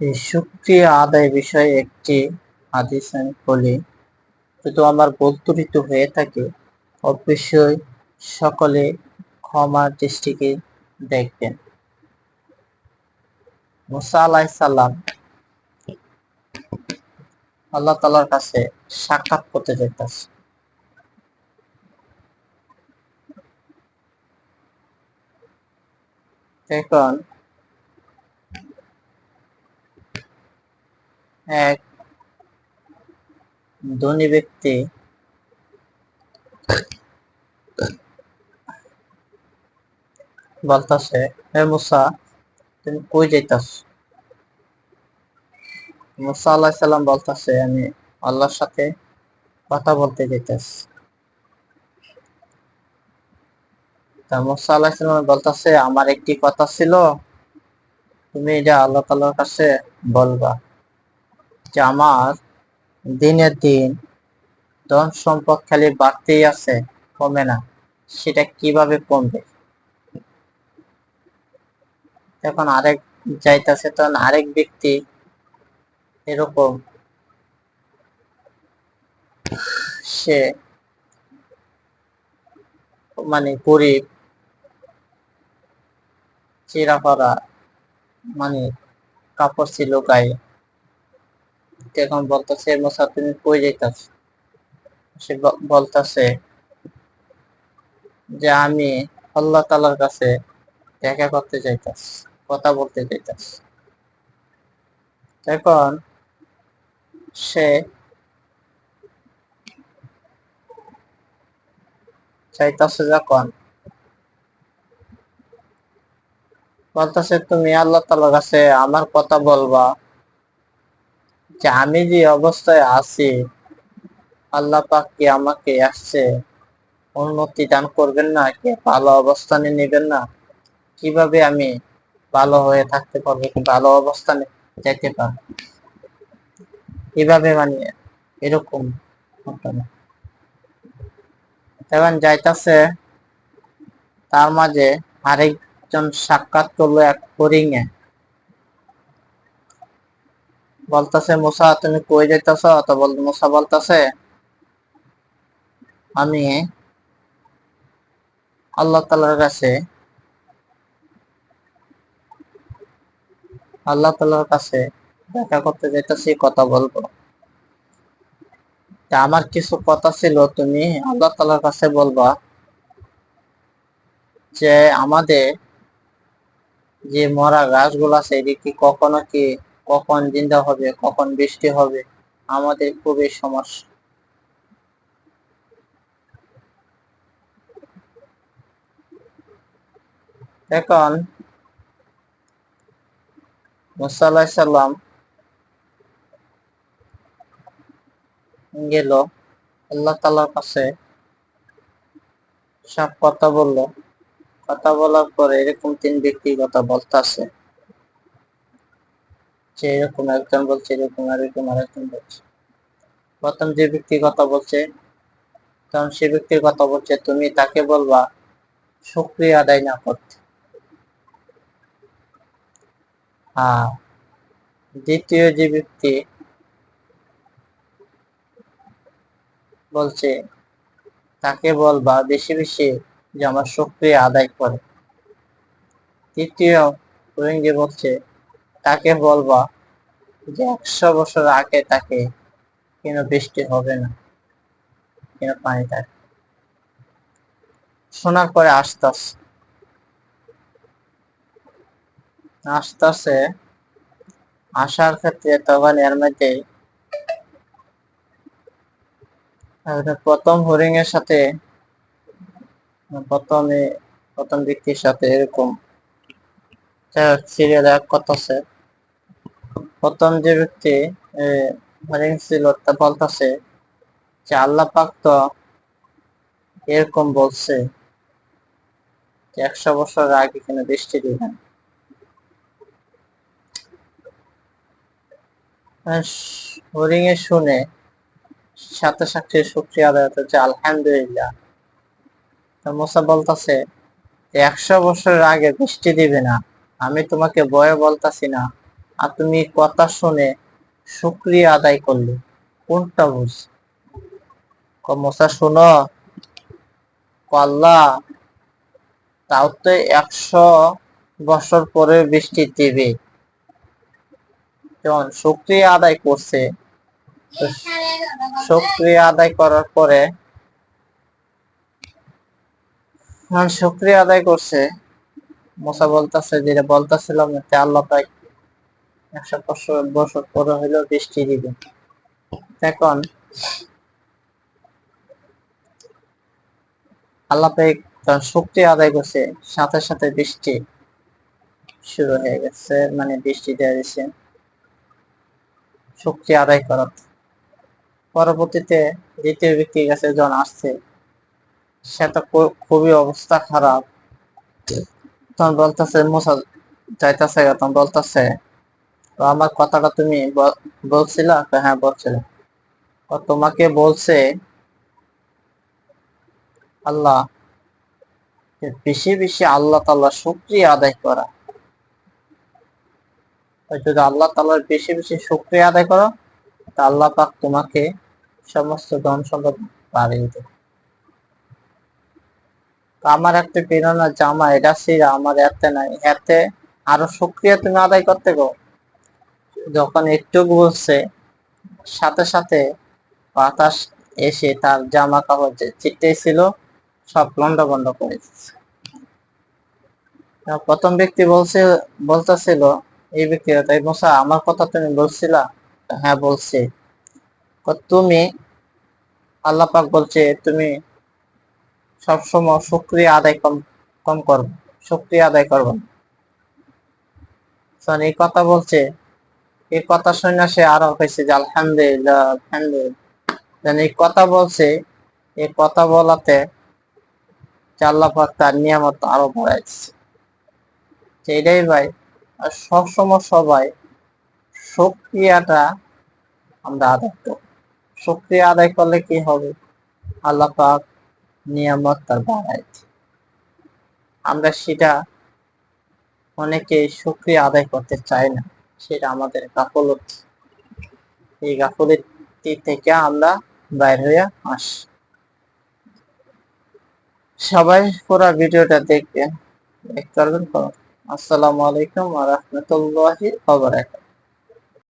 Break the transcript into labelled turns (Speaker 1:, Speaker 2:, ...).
Speaker 1: এই আদায় বিষয়ে একটি হাদিস আমি বলি যদি আমার ভুল হয়ে থাকে, অবশ্যই সকলে ক্ষমার দৃষ্টিকে দেখবেন। মুসা আলাইসাল্লাম আল্লাহ তালার কাছে সাক্ষাৎ করতে এখন এক ধনী ব্যক্তি বলতেছে, হে মুসা, তুমি কই যাইতাছ? মুসা আল্লাহ সাল্লাম বলতেছে, আমি আল্লাহর সাথে কথা বলতে যাইতাছি। তা মুসা আল্লাহ সাল্লাম বলতেছে, আমার একটি কথা ছিল, তুমি এটা আল্লাহ তালার কাছে বলবা। যে আমার দিনের দিন ধন সম্পদ খালি বাড়তেই আছে, কমে না। সেটা কীভাবে কমবে? এখন আরেক যাইতাছে তখন আরেক ব্যক্তি এরকম। সে মানে গরিব চিরা করা মানে কাপড় ছিল গায়ে। এখন বলতেছে মোসা তুমি কই যাইতাছ? সে বলতেছে যে, আমি আল্লাহ তালার কাছে দেখা করতে চাইতাস কথা বলতে চাইতাস এখন সে চাইতাছে যখন বলতেছে, তুমি আল্লাহ তালার কাছে আমার কথা বলবা যে আমি যে অবস্থায় আছি, আল্লাহ পাক কি আমাকে আসছে? উন্নতি দান করবেন না কি? ভালো অবস্থানে নেবেন না? কীভাবে আমি ভালো হয়ে থাকতে পারব ভালো অবস্থানে যেতে পারব? কীভাবে মানে এরকম এখন যাইতাছে, তার মাঝে আরেকজন সাক্ষাৎ করল এক হরিং এ বলতেছে, মুসা, তুমি কই যাইতেছ? তো বল মুসা বলতেছে, আমি আল্লাহ তালার কাছে, আল্লাহ তালার কাছে দেখা করতে যাইতেছি, কথা বলব। আমার কিছু কথা ছিল, তুমি আল্লাহ তালার কাছে বলবা যে, আমাদের যে মরা গাছগুলো আছে এদিকে কখনো কি কখন জিন্দা হবে, কখন বৃষ্টি হবে, আমাদের খুবই সমস্যা। এখন মুসা সাল্লাম গেল, আল্লাহ তালার কাছে সব কথা বলল। কথা বলার পরে এরকম তিন ব্যক্তি কথা বলতেছে। এরকম একজন বলছে, এরকম এরকম আরেকজন বলছে। প্রথম যে ব্যক্তি কথা বলছে তখন সে ব্যক্তির কথা বলছে, তুমি তাকে বলবা, শুক্রিয়া আদায় না করতে। হ্যাঁ দ্বিতীয় যে ব্যক্তি বলছে, তাকে বলবা, বেশি বেশি যে আমার শুক্রিয়া আদায় করে। তৃতীয় রোহিঙ্গি বলছে তাকে বলবা যে একশো বছর আগে তাকে কেন বৃষ্টি হবে না? কেন পানি থাকে শোনার পরে আসতাস আসতেছে আসার ক্ষেত্রে তখন এর মধ্যে প্রথম হরিং এর সাথে, প্রথমে প্রথম ব্যক্তির সাথে এরকম সিরিয়াল এক করতেছে প্রথম যে ব্যক্তি হরিং ছিল, তা বলতেছে যে আল্লাহ পাক তো এরকম বলছে যে একশো বছর আগে কেন বৃষ্টি দিবেন হরিং এ শুনে সাথে সাথে শুক্রিয়া আদায় হচ্ছে আলহামদুলিল্লাহ। মোসা বলতেছে, একশো বছরের আগে বৃষ্টি দিবে না, আমি তোমাকে বয়ে বলতাছি না। আর তুমি কথা শুনে শুক্রিয়া আদায় করলে। কোনটা বুঝ? মশা শুনো। আল্লাহ, তাও তো একশো বছর পরে বৃষ্টি দেবে। যেমন শুক্রিয়া আদায় করছে শুক্রিয়া আদায় করার পরে যখন শুক্রিয়া আদায় করছে, মোসা বলতেছে, যেটা বলতেছিলাম আল্লাহ পাক একশো বছর বছর পরে হইলেও বৃষ্টি দিবে। এখন আল্লাহ যখন শুক্রিয়া আদায় করছে, সাথে সাথে বৃষ্টি শুরু হয়ে গেছে মানে বৃষ্টি দেওয়া দিচ্ছে শুক্রিয়া আদায় করার। পরবর্তীতে দ্বিতীয় ব্যক্তির কাছে যখন আসছে, সে তো খুবই অবস্থা খারাপ। তখন বলতেছে, মোসা যাইতেছে তখন বলতেছে তো আমার কথাটা তুমি বল- বলছিলা? হ্যাঁ বলছিলাম তো তোমাকে বলছে, আল্লাহ বেশি বেশি আল্লাহ তাল্লাহ শুক্রিয়া আদায় করা। যদি আল্লাহ তাল্লাহর বেশি বেশি শুক্রিয়া আদায় করো, তা আল্লাহ পাক তোমাকে সমস্ত ধন সম্পদ বাড়িয়ে দেবে। আমার একটা প্রেরণা জামা, এটা সিরা আমার এতে নাই। এতে আরও শুক্রিয়া তুমি আদায় করতে গো। যখন একটু বলছে সাথে সাথে বাতাস এসে তার জামা কাপড় যে চিটে ছিল সব লন্ড বন্ড করে দিচ্ছে। প্রথম ব্যক্তি বলছে, বলতেছিল, এই ব্যক্তি, তাই মোসা, আমার কথা তুমি বলছিলা? হ্যাঁ বলছি। তুমি? আল্লাহ পাক বলছে, তুমি সবসময় শুক্রিয়া আদায় কম কম করবে শুক্রিয়া আদায় করবে এই কথা বলছে এই কথা শুনে সে আরও হয়েছে যে, আলহামদুলিল্লাহ আলহামদুলিল্লাহ। এই কথা বলছে, এই কথা বলাতে যে আল্লাহ পাক তার নিয়ামত আরও বাড়াইছে এটাই ভাই, আর সবসময় সবাই শুক্রিয়াটা আমরা আদায় করব। শুক্রিয়া আদায় করলে কি হবে? আল্লাহ পাক নিয়ামত তার বাড়াইছে আমরা সেটা অনেকে শুক্রিয়া আদায় করতে চাই না। সেটা আমাদের গাফলত এই গাফলতি থেকে আমরা বাইর হয়ে আস। সবাই পুরো ভিডিওটা দেখবেন, দেখতে পারবেন। আসসালামু আলাইকুম ওয়া রাহমাতুল্লাহি ওয়া